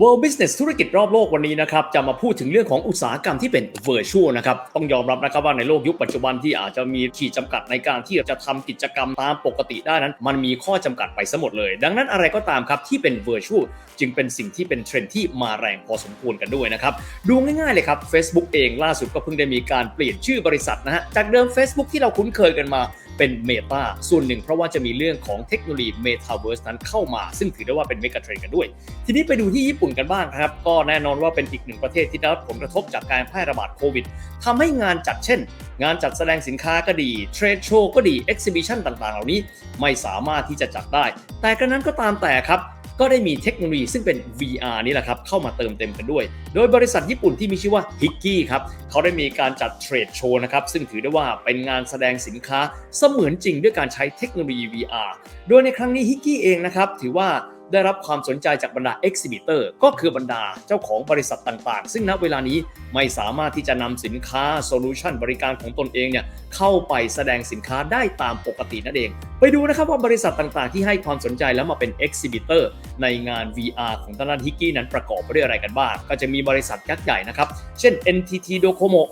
World Business ธุรกิจรอบโลกวันนี้นะครับจะมาพูดถึงเรื่องของอุตสาหกรรมที่เป็น virtual นะครับต้องยอมรับนะครับว่าในโลกยุคปัจจุบันที่อาจจะมีขีดจำกัดในการที่จะทำกิจกรรมตามปกติได้นั้น มันมีข้อจำกัดไปซะหมดเลย ดังนั้นอะไรก็ตามครับที่เป็น virtual จึงเป็นสิ่งที่เป็นเทรนที่มาแรงพอสมควรกันด้วยนะครับดูง่ายๆเลยครับ Facebook เองล่าสุดก็เพิ่งได้มีการเปลี่ยนชื่อบริษัทนะฮะจากเดิม Facebook ที่เราคุ้นเคยกันมาเป็นเมตาส่วนหนึ่งเพราะว่าจะมีเรื่องของเทคโนโลยีเมตาเวิร์สนั้นเข้ามา ซึ่งถือได้ว่าเป็นเมกะเทรนกันด้วย ทีนี้ไปดูที่ญี่ปุ่นกันบ้างครับ ก็แน่นอนว่าเป็นอีกหนึ่งประเทศที่ได้รับผลกระทบจากการแพร่ระบาดโควิดทำให้งานจัดเช่น งานจัดแสดงสินค้าก็ดีเทรดโชว์ก็ดีเอ็กซิบิชันต่างๆ เหล่านี้ไม่สามารถที่จะจัดได้ แต่กระนั้นก็ตามแต่ครับ ก็ได้มีเทคโนโลยีซึ่งเป็น VR นี่แหละครับเข้ามาเติมเต็มกันด้วย โดยบริษัทญี่ปุ่นที่มีชื่อว่า h i กี้ครับเขาได้มีการจัดเทรดโชว์นะครับซึ่งถือได้ว่าเป็นงานแสดงสินค้าเสมือนจริงด้วยการใช้เทคโนโลยี VR โดยในครั้งนี้ h i กี้เองนะครับถือว่า ได้รับความสนใจจากบรรดา Exhibitor ก็คือบรรดาเจ้าของบริษัทต่างๆ ซึ่งณเวลานี้ไม่สามารถที่จะนำสินค้าโซลูชันบริการของตนเองเนี่ยเข้าไปแสดงสินค้าได้ตามปกตินั่นเอง ไปดูนะครับว่าบริษัทต่างๆ ที่ให้ความสนใจแล้วมาเป็น Exhibitor ในงาน VR ของทางด้านฮิกกี้นั้นประกอบไปด้วยอะไรกันบ้างก็จะมีบริษัทยักษ์ใหญ่นะครับ เช่น NTT Docomo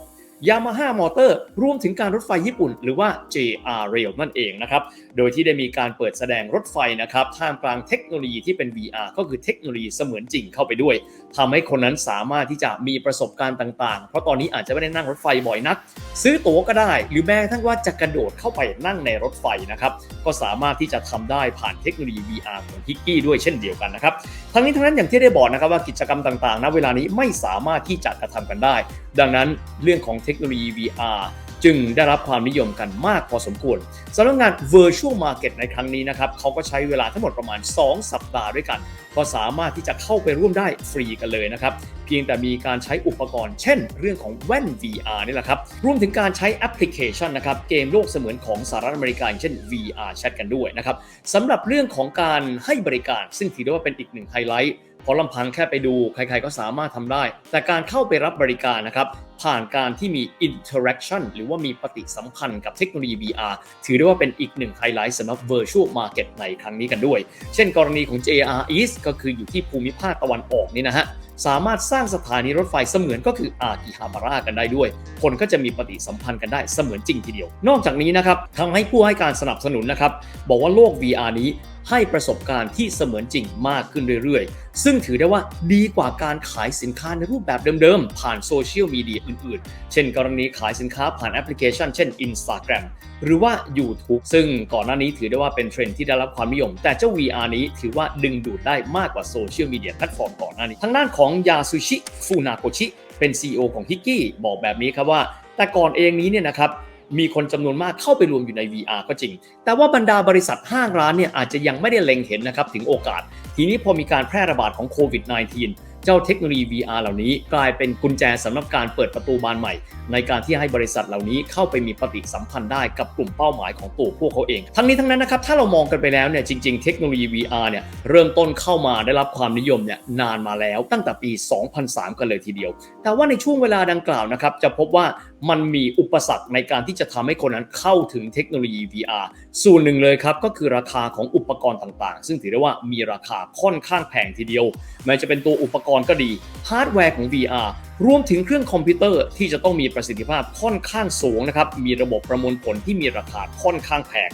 Yamaha Motor รวมถึงการรถไฟญี่ปุ่น หรือว่า JR Rail นั่นเองนะครับโดยที่ได้มีการเปิดแสดงรถไฟนะครับท่ามกลางเทคโนโลยีที่เป็น VR ก็คือเทคโนโลยีเสมือนจริงเข้าไปด้วยทำให้คนนั้นสามารถที่จะมีประสบการณ์ต่างๆ เพราะตอนนี้อาจจะไม่ได้นั่งรถไฟบ่อยนัก ซื้อตั๋วก็ได้ หรือแม้กระทั่งว่าจะกระโดดเข้าไปนั่งในรถไฟนะครับก็สามารถที่จะทำได้ผ่านเทคโนโลยี VR ของฮิกกี้ด้วยเช่นเดียวกันนะครับ ทั้งนี้ทั้งนั้นอย่างที่ได้บอกนะครับว่ากิจกรรมต่างๆณเวลานี้ไม่สามารถที่จะกระทำกันได้ ดังนั้นเรื่องของเทคโนโลยี VR จึงได้รับความนิยมกันมากพอสมควรสำหรับงาน Virtual Market ในครั้งนี้นะครับเขาก็ใช้เวลาทั้งหมดประมาณ 2 สัปดาห์ด้วยกัน ก็สามารถที่จะเข้าไปร่วมได้ฟรีกันเลยนะครับ เพียงแต่มีการใช้อุปกรณ์ เช่น เรื่องของแว่น VR นี่แหละครับรวมถึงการใช้แอปพลิเคชันนะครับเกมโลกเสมือนของสหรัฐอเมริกาเช่น VR Chat กันด้วยนะครับสำหรับเรื่องของการให้บริการซึ่งถือได้ว่าเป็นอีกหนึ่งไฮไลท์เพราะลำพังแค่ไปดูใครๆก็สามารถทำได้ แต่การเข้าไปรับบริการนะครับ ผ่านการที่มี interaction หรือว่ามีปฏิสัมพันธ์กับเทคโนโลยี VR ถือได้ว่าเป็นอีกหนึ่งไฮไลท์สำหรับ virtual market ในครั้งนี้กันด้วย เช่นกรณีของ JR East ก็คืออยู่ที่ภูมิภาคตะวันออกนี่นะฮะสามารถสร้างสถานีรถไฟเสมือนก็คืออากิฮาบาระกันได้ด้วย คนก็จะมีปฏิสัมพันธ์กันได้เสมือนจริงทีเดียว นอกจากนี้นะครับทำให้ผู้ให้การสนับสนุนนะครับบอกว่าโลก VR นี้ให้ประสบการณ์ที่เสมือนจริงมากขึ้นเรื่อยๆ ซึ่งถือได้ว่าดีกว่าการขายสินค้าในรูปแบบเดิมๆ ผ่านโซเชียลมีเดียอื่นๆ เช่น กรณีขายสินค้าผ่านแอปพลิเคชัน เช่น Instagram หรือว่า YouTube ซึ่งก่อนหน้านี้ถือได้ว่าเป็นเทรนด์ที่ได้รับความนิยม แต่เจ้า VR นี้ถือว่าดึงดูดได้มากกว่าโซเชียลมีเดียแพลตฟอร์มก่อนหน้านี้ ทางด้านของยาซูชิฟูนาโกชิเป็น CEO ของฮิกกี้บอกแบบนี้ครับว่า แต่ก่อนเองนี้เนี่ยนะครับมีคนจำนวนมากเข้าไปรวมอยู่ใน VR ก็จริง แต่ว่าบรรดาบริษัทห้างร้านเนี่ยอาจจะยังไม่ได้เล็งเห็นนะครับถึงโอกาส ทีนี้พอมีการแพร่ระบาดของโควิด -19 เจ้าเทคโนโลยี VR เหล่านี้กลายเป็นกุญแจสำหรับการเปิดประตูบานใหม่ ในการที่ให้บริษัทเหล่านี้เข้าไปมีปฏิสัมพันธ์ได้กับกลุ่มเป้าหมายของตัวพวกเขาเอง ทั้งนี้ทั้งนั้นนะครับถ้าเรามองกันไปแล้วเนี่ยจริง ๆ เทคโนโลยี VR เนี่ยเริ่มต้นเข้ามาได้รับความนิยมเนี่ยนานมาแล้วตั้งแต่ปี 2003 กันเลยทีเดียว แต่ว่าในช่วงเวลาดังกล่าวนะครับจะพบว่ามันมีอุปสรรคในการที่จะทำให้คนนั้นเข้าถึงเทคโนโลยี VR ส่วนหนึ่งเลยครับก็คือราคาของอุปกรณ์ต่างๆ ซึ่งถือได้ว่ามีราคาค่อนข้างแพงทีเดียวแม้จะเป็นตัวอุปกรณ์ก็ดีฮาร์ดแวร์ของ VR รวมถึงเครื่องคอมพิวเตอร์ที่จะต้องมีประสิทธิภาพค่อนข้างสูงนะครับ มีระบบประมวลผลที่มีราคาค่อนข้างแพง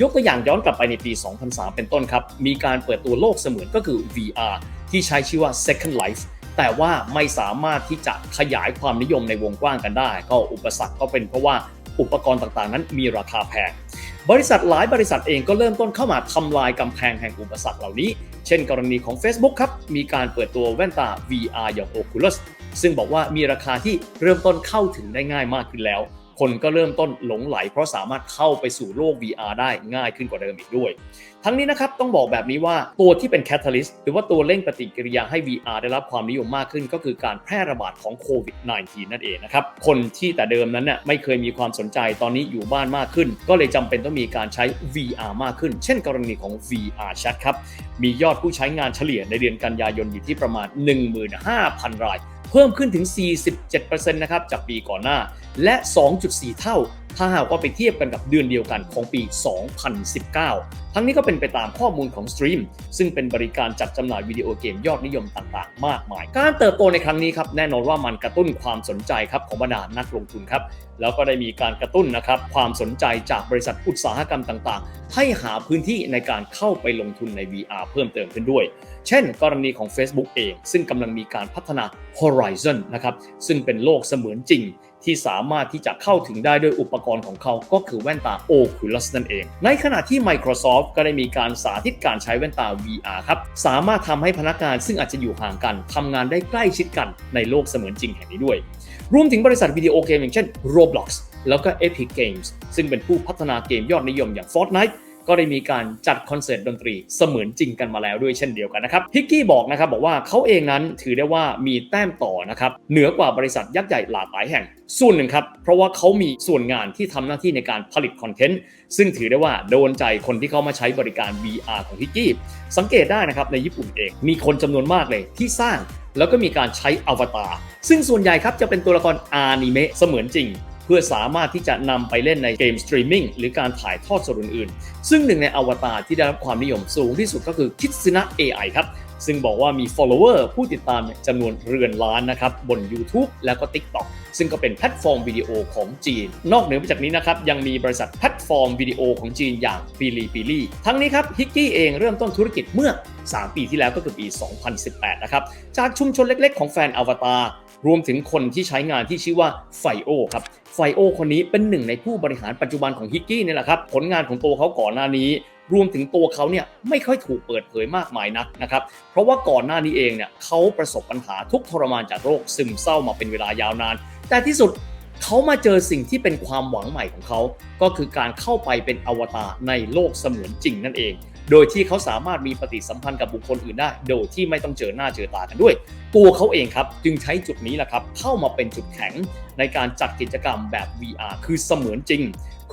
ยกตัวอย่างย้อนกลับไปในปี 2003 เป็นต้นครับ มีการเปิดตัวโลกเสมือนก็คือ VR ที่ใช้ชื่อว่า Second Life แต่ว่าไม่สามารถที่จะขยายความนิยมในวงกว้างกันได้ ก็อุปสรรคก็เป็นเพราะว่า อุปกรณ์ต่างๆ นั้นมีราคาแพง บริษัทหลายบริษัทเองก็เริ่มต้นเข้ามาทำลายกำแพงแห่งอุปสรรคเหล่านี้ เช่นกรณีของ Facebook ครับ มีการเปิดตัวแว่นตา VR อย่าง Oculus ซึ่งบอกว่ามีราคาที่เริ่มต้นเข้าถึงได้ง่ายมากขึ้นแล้ว คนก็เริ่มต้นหลงไหล เพราะสามารถเข้าไปสู่โลก VR ได้ง่ายขึ้นกว่าเดิมอีกด้วย ทั้งนี้นะครับต้องบอกแบบนี้ว่าตัวที่เป็น catalyst หรือว่าตัวเร่งปฏิกิริยาให้ VR ได้รับความนิยมมากขึ้น ก็คือการแพร่ระบาดของโควิด -19 นั่นเองนะครับ คนที่แต่เดิมนั้นน่ะไม่เคยมีความสนใจตอนนี้อยู่บ้านมากขึ้น ก็เลยจำเป็นต้องมีการใช้ VR มากขึ้น เช่นกรณีของ VR Chat ครับมียอดผู้ใช้งานเฉลี่ยในเดือนกันยายนอยู่ที่ประมาณ 15,000 รายเพิ่มขึ้นถึง 47%นะครับจากปีก่อนหน้า และ 2.4 เท่า ถ้าหากว่าไปเทียบกันกับเดือนเดียวกันของปี 2019 ทั้งนี้ก็เป็นไปตามข้อมูลของสตรีมซึ่งเป็นบริการจัดจำหน่ายวิดีโอเกมยอดนิยมต่างๆ มากมาย การเติบโตในครั้งนี้ครับแน่นอนว่ามันกระตุ้นความสนใจครับของบรรดานักลงทุนครับ แล้วก็ได้มีการกระตุ้นนะครับความสนใจจากบริษัทอุตสาหกรรมต่างๆ ให้หาพื้นที่ในการเข้าไปลงทุนใน VR เพิ่มเติมขึ้นด้วย เช่นกรณีของ Facebook เอง ซึ่งกำลังมีการพัฒนา Horizon นะครับซึ่งเป็นโลกเสมือนจริงที่สามารถที่จะเข้าถึงได้ด้วยอุปกรณ์ของเขาก็คือแว่นตา Oculus นั่นเอง ในขณะที่ Microsoft ก็ได้มีการสาธิตการใช้แว่นตา VR ครับ สามารถทำให้พนักงานซึ่งอาจจะอยู่ห่างกันทำงานได้ใกล้ชิดกันในโลกเสมือนจริงแห่งนี้ด้วย รวมถึงบริษัทวิดีโอเกมอย่างเช่น Roblox แล้วก็ Epic Games ซึ่งเป็นผู้พัฒนาเกมยอดนิยมอย่าง Fortnite ก็ได้มีการจัดคอนเสิร์ตดนตรีเสมือนจริงกันมาแล้วด้วยเช่นเดียวกันนะครับฮิกกี้บอกนะครับบอกว่าเขาเองนั้นถือได้ว่ามีแต้มต่อนะครับเหนือกว่าบริษัทยักษ์ใหญ่หลากหลายแห่ง ส่วนหนึ่งครับเพราะว่าเขามีส่วนงานที่ทำหน้าที่ในการผลิตคอนเทนต์ซึ่งถือได้ว่าโดนใจคนที่เข้ามาใช้บริการ VR ของฮิกกี้สังเกตได้นะครับในญี่ปุ่นเองมีคนจำนวนมากเลยที่สร้างแล้วก็มีการใช้อวตารซึ่งส่วนใหญ่ครับจะเป็นตัวละครอนิเมะเสมือนจริง เพื่อสามารถที่จะนำไปเล่นในเกมสตรีมมิ่งหรือการถ่ายทอดสดอื่นๆ ซึ่งหนึ่งในอวตารที่ได้รับความนิยมสูงที่สุดก็คือคิ s ซ n a AI ครับ ซึ่งบอกว่ามี follower ผู้ติดตามจำนวนเรือนล้านนะครับ บน YouTube แล้วก็ TikTok ซึ่งก็เป็นแพลตฟอร์มวิดีโอของจีน นอกเหนือไปจากนี้นะครับ ยังมีบริษัทแพลตฟอร์มวิดีโอของจีนอย่าง b i l i b i l i ทั้งนี้ครับฮิกกี้เองเริ่มต้นธุรกิจเมื่อ 3 ปีที่แล้วก็คือปี 2018 นะครับจากชุมชนเล็กๆ ของแฟนอวตาร รวมถึงคนที่ใช้งานที่ชื่อว่าไฟโอครับไฟโอคนนี้เป็นหนึ่งในผู้บริหารปัจจุบันของฮิกกี้นี่แหละครับผลงานของตัวเขาก่อนหน้านี้ รวมถึงตัวเขาเนี่ยไม่ค่อยถูกเปิดเผยมากมายนักนะครับเพราะว่าก่อนหน้านี้เองเนี่ยเขาประสบปัญหาทุกทรมานจากโรคซึมเศร้ามาเป็นเวลายาวนาน แต่ที่สุดเขามาเจอสิ่งที่เป็นความหวังใหม่ของเขา ก็คือการเข้าไปเป็นอวตารในโลกเสมือนจริงนั่นเอง โดยที่เขาสามารถมีปฏิสัมพันธ์กับบุคคลอื่นได้ โดยที่ไม่ต้องเจอหน้าเจอตากันด้วย ตัวเขาเองครับ จึงใช้จุดนี้แหละครับ เข้ามาเป็นจุดแข็งในการจัดกิจกรรมแบบ VR คือเสมือนจริง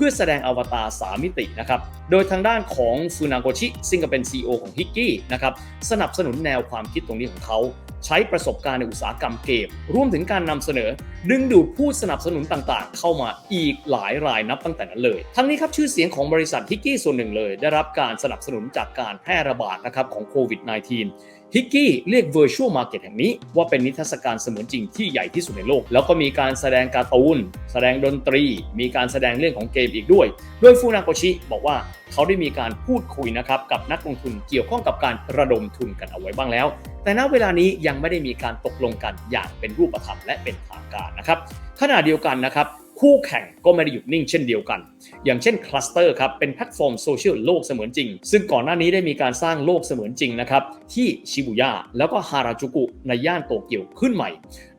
พื่อแสดงอวตาร3มิตินะครับ โดยทางด้านของฟูนาโกชิซึ่งก็เป็น CEO ของฮิกกี้นะครับสนับสนุนแนวความคิดตรงนี้ของเขา ใช้ประสบการณ์ในอุตสาหกรรมเกมรวมถึงการนำเสนอ ดึงดูดผู้สนับสนุนต่างๆ เข้ามาอีกหลายรายนับตั้งแต่นั้นเลย ทั้งนี้ครับชื่อเสียงของบริษัทฮิกกี้ส่วนหนึ่งเลย ได้รับการสนับสนุนจากการแพร่ระบาดนะครับของโควิด -19 ฮิกกี้เรียก Virtual Market แห่งนี้ว่าเป็นนิทรรศการเสมือนจริงที่ใหญ่ที่สุดในโลก แล้วก็มีการแสดงการ์ตูน แสดงดนตรี มีการแสดงเรื่องของเกมอีกด้วย โดยฟูนาโกชิบอกว่าเขาได้มีการพูดคุยนะครับกับนักลงทุนเกี่ยวข้องกับการระดมทุนกันเอาไว้บ้างแล้ว แต่ณเวลานี้ยังไม่ได้มีการตกลงกันอย่างเป็นรูปธรรมและเป็นทางการนะครับขณะเดียวกันนะครับ คู่แข่งก็ไม่ได้หยุดนิ่งเช่นเดียวกัน อย่างเช่น Cluster ครับเป็นแพลตฟอร์มโซเชียลโลกเสมือนจริง ซึ่งก่อนหน้านี้ได้มีการสร้างโลกเสมือนจริงนะครับที่ชิบุย่าแล้วก็ฮาราจูกุในย่านโตเกียวขึ้นใหม่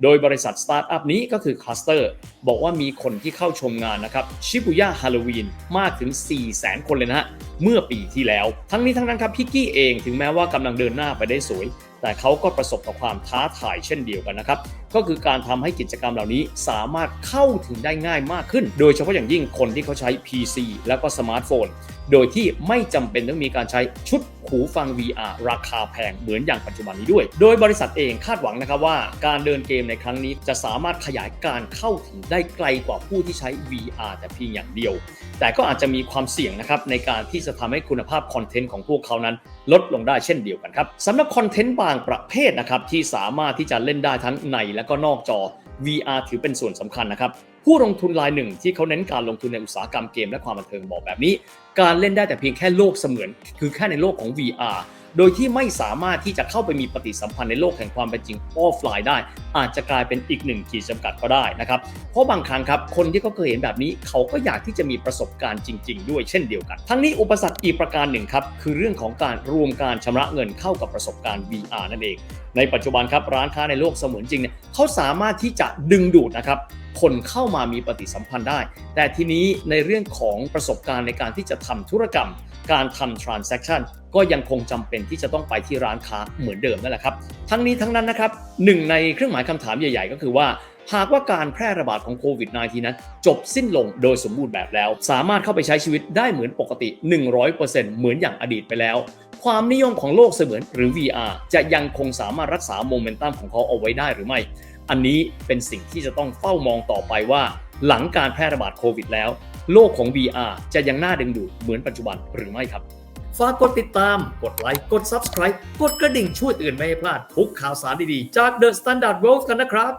โดยบริษัทสตาร์ทอัพนี้ก็คือ Cluster บอกว่ามีคนที่เข้าชมงานนะครับชิบุย่าฮาโลวีนมากถึง 4 0 0 0 0 0คนเลยนะฮะเมื่อปีที่แล้ว ทั้งนี้ทั้งนั้นครับพิกกี้เองถึงแม้ว่ากำลังเดินหน้าไปได้สวย แต่เขาก็ประสบกับความท้าทายเช่นเดียวกันนะครับ ก็คือการทำให้กิจกรรมเหล่านี้สามารถเข้าถึงได้ง่ายมากขึ้น โดยเฉพาะอย่างยิ่งคนที่เขาใช้ PC แล้วก็สมาร์ทโฟนโดยที่ไม่จำเป็นต้องมีการใช้ชุดหูฟัง VR ราคาแพงเหมือนอย่างปัจจุบันนี้ด้วย โดยบริษัทเองคาดหวังนะครับว่า การเดินเกมในครั้งนี้จะสามารถขยายการเข้าถึงได้ไกลกว่าผู้ที่ใช้ VR แต่เพียงอย่างเดียว แต่ก็อาจจะมีความเสี่ยงนะครับในการที่จะทำให้คุณภาพคอนเทนต์ของพวกเขานั้น ลดลงได้เช่นเดียวกันครับสำหรับคอนเทนต์บางประเภทนะครับที่สามารถที่จะเล่นได้ทั้งในและก็นอกจอ VR ถือเป็นส่วนสำคัญนะครับ ผู้ลงทุนรายหนึ่งที่เขาเน้นการลงทุนในอุตสาหกรรมเกมและความบันเทิงบอกแบบนี้ การเล่นได้แต่เพียงแค่โลกเสมือน คือแค่ในโลกของ VR โดยที่ไม่สามารถที่จะเข้าไปมีปฏิสัมพันธ์ในโลกแห่งความเป็นจริงออฟไลน์ได้ อาจจะกลายเป็นอีกหนึ่งขีดจำกัดก็ได้นะครับ เพราะบางครั้งครับ คนที่เขาเคยเห็นแบบนี้ เขาก็อยากที่จะมีประสบการณ์จริง ๆ ด้วยเช่นเดียวกัน ทั้งนี้อุปสรรคอีกประการหนึ่งครับคือเรื่องของการรวมการชำระเงินเข้ากับประสบการณ์ VR นั่นเอง ในปัจจุบันครับร้านค้าในโลกเสมือนจริงเนี่ยเขาสามารถที่จะดึงดูดนะครับ คนเข้ามามีปฏิสัมพันธ์ได้ แต่ทีนี้ในเรื่องของประสบการณ์ในการที่จะทำธุรกรรม การทำ transaction ก็ยังคงจำเป็นที่จะต้องไปที่ร้านค้าเหมือนเดิมนั่นแหละครับ ทั้งนี้ทั้งนั้นนะครับหนึ่งในเครื่องหมายคำถามใหญ่ ๆ ก็คือว่าหากว่าการแพร่ระบาดของโควิด -19 นั้น จบสิ้นลงโดยสมบูรณ์แบบแล้ว สามารถเข้าไปใช้ชีวิตได้เหมือนปกติ 100%เหมือนอย่างอดีตไปแล้ว ความนิยมของโลกเสมือนหรือ VR จะยังคงสามารถรักษาโมเมนตัมของเขาเอาไว้ได้หรือไม่ อันนี้เป็นสิ่งที่จะต้องเฝ้ามองต่อไปว่า หลังการแพร่ระบาดโควิดแล้ว โลกของ VR จะยังน่าดึงดูดเหมือนปัจจุบันหรือไม่ครับฝากกดติดตาม กดไลค์ กด Subscribe กดกระดิ่งช่วยเตือนไม่ให้พลาดทุกข่าวสารดีๆ จาก The Standard World กันนะครับ